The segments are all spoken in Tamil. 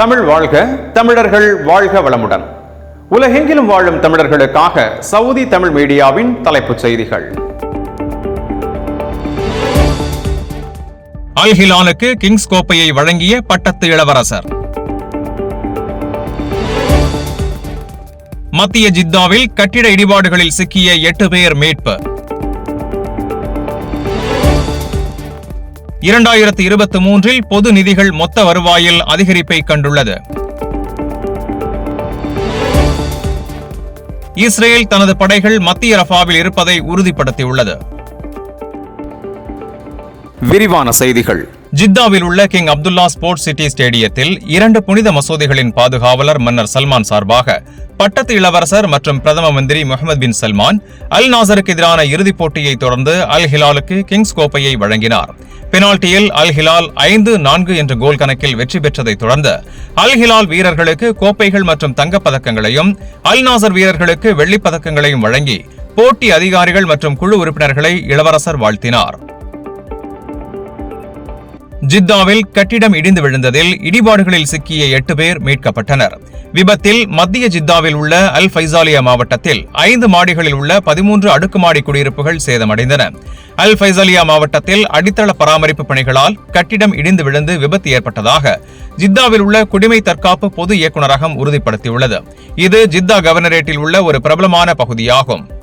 தமிழ் வாழ்க தமிழர்கள் வாழ்க வளமுடன். உலகெங்கிலும் வாழும் தமிழர்களுக்காக சவுதி தமிழ் மீடியாவின் தலைப்புச் செய்திகள். அல்ஹிலாலுக்கு கிங்ஸ் கோப்பையை வழங்கிய பட்டத்து இளவரசர். மத்திய ஜித்தாவில் கட்டிட இடிபாடுகளில் சிக்கிய எட்டு பேர் மீட்பு. இரண்டாயிரத்தி இருபத்தி மூன்றில் பொது நிதிகள் மொத்த வருவாயில் அதிகரிப்பை கண்டுள்ளது. இஸ்ரேல் தனது படைகள் மத்திய ரஃபாவில் இருப்பதை உறுதிப்படுத்தியுள்ளது. விரிவான செய்திகள். ஜித்தாவில் உள்ள கிங் அப்துல்லா ஸ்போர்ட்ஸ் சிட்டி ஸ்டேடியத்தில் இரண்டு புனித மசூதிகளின் பாதுகாவலர் மன்னர் சல்மான் சார்பாக பட்டத்து இளவரசர் மற்றும் பிரதம மந்திரி முகமது பின் சல்மான் அல் நாசருக்கு எதிரான இறுதிப் போட்டியை தொடர்ந்து அல் ஹிலாலுக்கு கிங்ஸ் கோப்பையை வழங்கினார். பெனால்டியில் அல் ஹிலால் ஐந்து நான்கு என்ற கோல் கணக்கில் வெற்றி பெற்றதைத் தொடர்ந்து அல் ஹிலால் வீரர்களுக்கு கோப்பைகள் மற்றும் தங்கப் பதக்கங்களையும் அல் நாசர் வீரர்களுக்கு வெள்ளிப் பதக்கங்களையும் வழங்கி போட்டி அதிகாரிகள் மற்றும் குழு உறுப்பினர்களை இளவரசர் வாழ்த்தினார். ஜித்தாவில் கட்டிடம் இடிந்து விழுந்ததில் இடிபாடுகளில் சிக்கிய எட்டு பேர் மீட்கப்பட்டனர். விபத்தில் மத்திய ஜித்தாவில் உள்ள அல் ஃபைசாலியா மாவட்டத்தில் ஐந்து மாடிகளில் உள்ள பதிமூன்று அடுக்குமாடி குடியிருப்புகள் சேதமடைந்தன. அல் ஃபைசாலியா மாவட்டத்தில் அடித்தள பராமரிப்பு பணிகளால் கட்டிடம் இடிந்து விழுந்து விபத்து ஏற்பட்டதாக ஜித்தாவில் உள்ள குடிமை தற்காப்பு பொது இயக்குநரகம் உறுதிப்படுத்தியுள்ளது. இது ஜித்தா கவர்னரேட்டில் உள்ள ஒரு பிரபலமான பகுதியாகும்.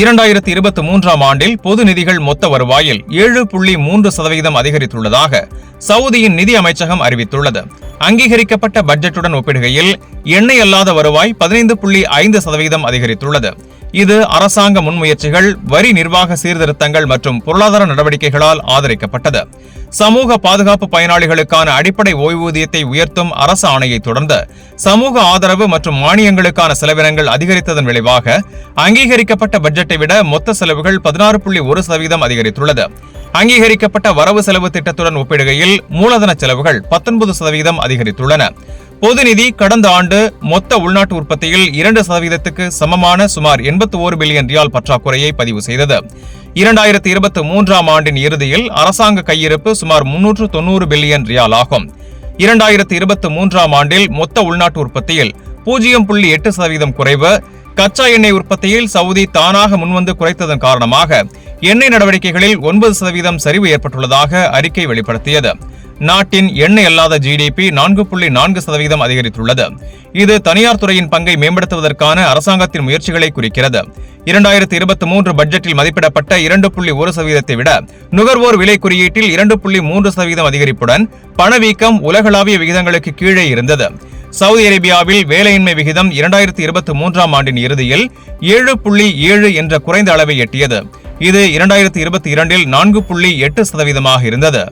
இரண்டாயிரத்தி இருபத்தி மூன்றாம் ஆண்டில் பொது நிதிகள் மொத்த வருவாயில் ஏழு புள்ளி மூன்று சதவீதம் அதிகரித்துள்ளதாக சவுதியின் நிதி அமைச்சகம் அறிவித்துள்ளது. அங்கீகரிக்கப்பட்ட பட்ஜெட்டுடன் ஒப்பிடுகையில் எண்ணெய் அல்லாத வருவாய் பதினைந்து புள்ளி ஐந்து சதவீதம் அதிகரித்துள்ளது. இது அரசாங்க முன்முயற்சிகள் வரி நிர்வாக சீர்திருத்தங்கள் மற்றும் பொருளாதார நடவடிக்கைகளால் ஆதரிக்கப்பட்டது. சமூக பாதுகாப்பு பயனாளிகளுக்கான அடிப்படை ஓய்வூதியத்தை உயர்த்தும் அரசு ஆணையை தொடர்ந்து சமூக ஆதரவு மற்றும் மானியங்களுக்கான செலவினங்கள் அதிகரித்ததன் விளைவாக அங்கீகரிக்கப்பட்ட பட்ஜெட்டை விட மொத்த செலவுகள் பதினாறு புள்ளி ஒரு சதவீதம் அதிகரித்துள்ளது. அங்கீகரிக்கப்பட்ட வரவு செலவு திட்டத்துடன் ஒப்பிடுகையில் மூலதன செலவுகள் பத்தொன்பது சதவீதம் அதிகரித்துள்ளன. பொது நிதி கடந்த ஆண்டு மொத்த உள்நாட்டு உற்பத்தியில் இரண்டு சதவீதத்துக்கு சமமான சுமார் எண்பத்தி ஓரு பில்லியன் ரியால் பற்றாக்குறையை பதிவு செய்தது. இரண்டாயிரத்தி இருபத்தி மூன்றாம் ஆண்டின் இறுதியில் அரசாங்க கையிருப்பு சுமார் முன்னூற்று தொன்னூறு பில்லியன் ரியால் ஆகும். இரண்டாயிரத்தி இருபத்தி மூன்றாம் ஆண்டில் மொத்த உள்நாட்டு உற்பத்தியில் பூஜ்ஜியம் புள்ளி எட்டு சதவீதம் குறைவு கச்சா எண்ணெய் உற்பத்தியில் சவுதி தானாக முன்வந்து குறைத்ததன் காரணமாக எண்ணெய் நடவடிக்கைகளில் ஒன்பது சதவீதம் சரிவு ஏற்பட்டுள்ளதாக அறிக்கை வெளிப்படுத்தியது. நாட்டின் எண்ணெய் அல்லாத ஜிடிபி நான்கு புள்ளி நான்கு சதவீதம் அதிகரித்துள்ளது. இது தனியார் துறையின் பங்கை மேம்படுத்துவதற்கான அரசாங்கத்தின் முயற்சிகளை குறிக்கிறது. இரண்டாயிரத்தி இருபத்தி மூன்று பட்ஜெட்டில் மதிப்பிடப்பட்ட இரண்டு புள்ளி ஒரு சதவீதத்தை விட நுகர்வோர் விலை குறியீட்டில் இரண்டு புள்ளி மூன்று சதவீதம் அதிகரிப்புடன் பணவீக்கம் உலகளாவிய விகிதங்களுக்கு கீழே இருந்தது. சவுதி அரேபியாவில் வேலையின்மை விகிதம் இரண்டாயிரத்தி இருபத்தி மூன்றாம் ஆண்டின் இறுதியில் ஏழு புள்ளி ஏழு என்ற குறைந்த அளவை எட்டியது. இது இரண்டாயிரத்தி இருபத்தி இரண்டில் நான்கு புள்ளி எட்டு சதவீதமாக இருந்தது.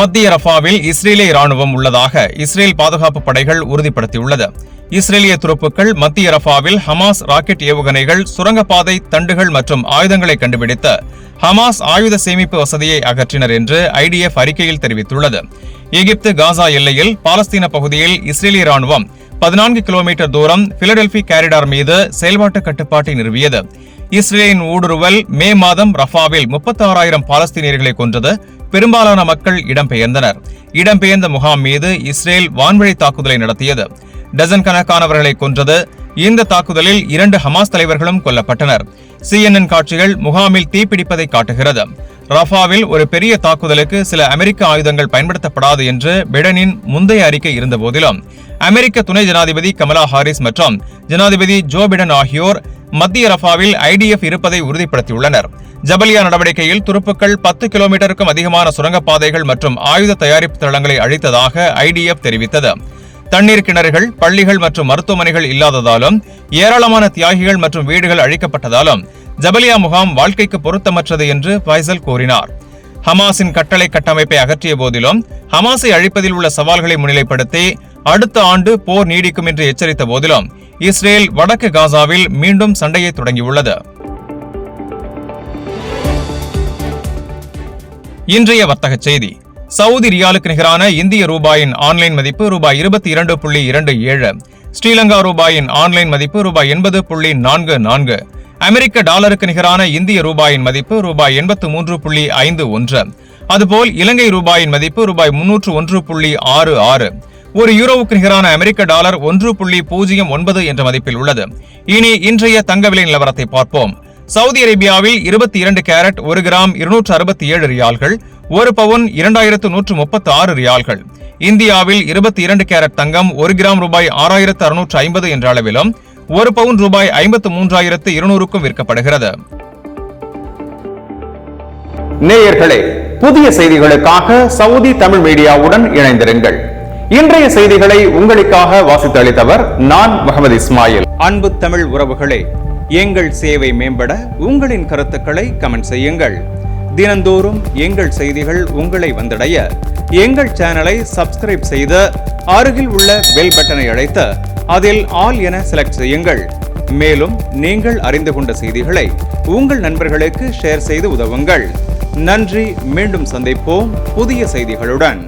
மத்திய ரஃபாவில் இஸ்ரேலிய ராணுவம் உள்ளதாக இஸ்ரேல் பாதுகாப்பு படைகள் உறுதிப்படுத்தியுள்ளது. இஸ்ரேலிய துருப்புக்கள் மத்திய ரஃபாவில் ஹமாஸ் ராக்கெட் ஏவுகணைகள் சுரங்கப்பாதை தண்டுகள் மற்றும் ஆயுதங்களை கண்டுபிடித்து ஹமாஸ் ஆயுத சேமிப்பு வசதியை அகற்றினர் என்று ஐடிஎஃப் அறிக்கையில் தெரிவித்துள்ளது. எகிப்து காசா எல்லையில் பாலஸ்தீன பகுதியில் இஸ்ரேலிய ராணுவம் பதினான்கு கிலோமீட்டர் தூரம் பிலடெல்பி கேரிடார் மீது செயல்பாட்டு கட்டுப்பாட்டை நிறுவியது. இஸ்ரேலின் ஊடுருவல் மே மாதம் ரஃபாவில் முப்பத்தி ஆறாயிரம் பாலஸ்தீனியர்களை கொன்றது. பெரும்பாலான மக்கள் இடம்பெயர்ந்தனர். இடம்பெயர்ந்த முகாம் மீது இஸ்ரேல் வான்வழி தாக்குதலை நடத்தியது. டசன் கணக்கானவர்களை கொன்றது. இந்த தாக்குதலில் இரண்டு ஹமாஸ் தலைவர்களும் கொல்லப்பட்டனர். சிஎன்என் காட்சிகள் முகாமில் தீப்பிடிப்பதை காட்டுகிறது. ரஃபாவில் ஒரு பெரிய தாக்குதலுக்கு சில அமெரிக்க ஆயுதங்கள் பயன்படுத்தப்படாது என்று பிடனின் முந்தைய அறிக்கை இருந்தபோதிலும். அமெரிக்க துணை ஜனாதிபதி கமலா ஹாரிஸ் மற்றும் ஜனாதிபதி ஜோ பிடன் ஆகியோர் மத்திய ரஃபாவில் ஐடிஎஃப் இருப்பதை உறுதிப்படுத்தியுள்ளனர். ஜபலியா நடவடிக்கையில் துருப்புக்கள் பத்து கிலோமீட்டருக்கும் அதிகமான சுரங்கப்பாதைகள் மற்றும் ஆயுத தயாரிப்பு தளங்களை அழித்ததாக ஐடிஎஃப் தெரிவித்தது. தண்ணீர் கிணறுகள் பள்ளிகள் மற்றும் மருத்துவமனைகள் இல்லாததாலும் ஏராளமான தியாகிகள் மற்றும் வீடுகள் அழிக்கப்பட்டதாலும் ஜபலியா முகாம் வாழ்க்கைக்கு பொருத்தமற்றது என்று பைசல் கூறினார். ஹமாஸின் கட்டளை கட்டமைப்பை அகற்றிய போதிலும் ஹமாஸை அழிப்பதில் உள்ள சவால்களை முன்னிலைப்படுத்தி அடுத்த ஆண்டு போர் நீடிக்கும் என்று எச்சரித்த போதிலும் இஸ்ரேல் வடக்கு காசாவில் மீண்டும் சண்டையை தொடங்கியுள்ளது. இன்றைய வர்த்தக செய்தி. சவுதி ரியாலுக்கு நிகரான இந்திய ரூபாயின் ஆன்லைன் மதிப்பு ரூபாய் இருபத்தி இரண்டு புள்ளி இரண்டு ஏழு ஸ்ரீலங்கா ரூபாயின் ஆன்லைன் மதிப்பு ரூபாய் எண்பது புள்ளி நான்கு நான்கு அமெரிக்க டாலருக்கு நிகரான இந்திய ரூபாயின் மதிப்பு ரூபாய் எண்பத்து மூன்று புள்ளி ஐந்து ஒன்று அதுபோல் இலங்கை ரூபாயின் மதிப்பு ரூபாய் முன்னூற்று ஒன்று புள்ளி ஆறு ஆறு ஒரு யூரோவுக்கு நிகரான அமெரிக்க டாலர் ஒன்று புள்ளி பூஜ்ஜியம் ஒன்பது என்ற மதிப்பில் உள்ளது. இனி இன்றைய தங்க விலை நிலவரத்தை பார்ப்போம். சவுதி அரேபியாவில் இருபத்தி இரண்டு கேரட் ஒரு கிராம் இருநூற்று அறுபத்தி ஏழு ரியால்கள் ஒரு பவுன் இரண்டாயிரத்து நூற்று முப்பத்து ஆறு ரியால்கள். இந்தியாவில் இருபத்தி இரண்டு கேரட் தங்கம் ஒரு கிராம் ரூபாய் ஆறாயிரத்து அறுநூற்று ஐம்பது என்ற அளவிலும் ஒரு பவுன் ரூபாய் ஐம்பத்து மூன்றாயிரத்து இருநூறுக்கும் விற்கப்படுகிறது. நேயர்களே புதிய செய்திகளுக்காக சவுதி தமிழ் மீடியாவுடன் இணைந்திருங்கள். இன்றைய செய்திகளை உங்களுக்காக வாசித்து அளித்தவர் நான் முகமது இஸ்மாயில். அன்பு தமிழ் உறவுகளே எங்கள் சேவை மேம்பட உங்களின் கருத்துக்களை கமெண்ட் செய்யுங்கள். தினந்தோறும் எங்கள் செய்திகள் உங்களை வந்தடைய எங்கள் சேனலை சப்ஸ்கிரைப் செய்து அருகில் உள்ள பெல் பட்டனை அழைத்து அதில் ஆல் என செலக்ட் செய்யுங்கள். மேலும் நீங்கள் அறிந்து கொண்ட செய்திகளை உங்கள் நண்பர்களுக்கு ஷேர் செய்து உதவுங்கள். நன்றி மீண்டும் சந்திப்போம் புதிய செய்திகளுடன்.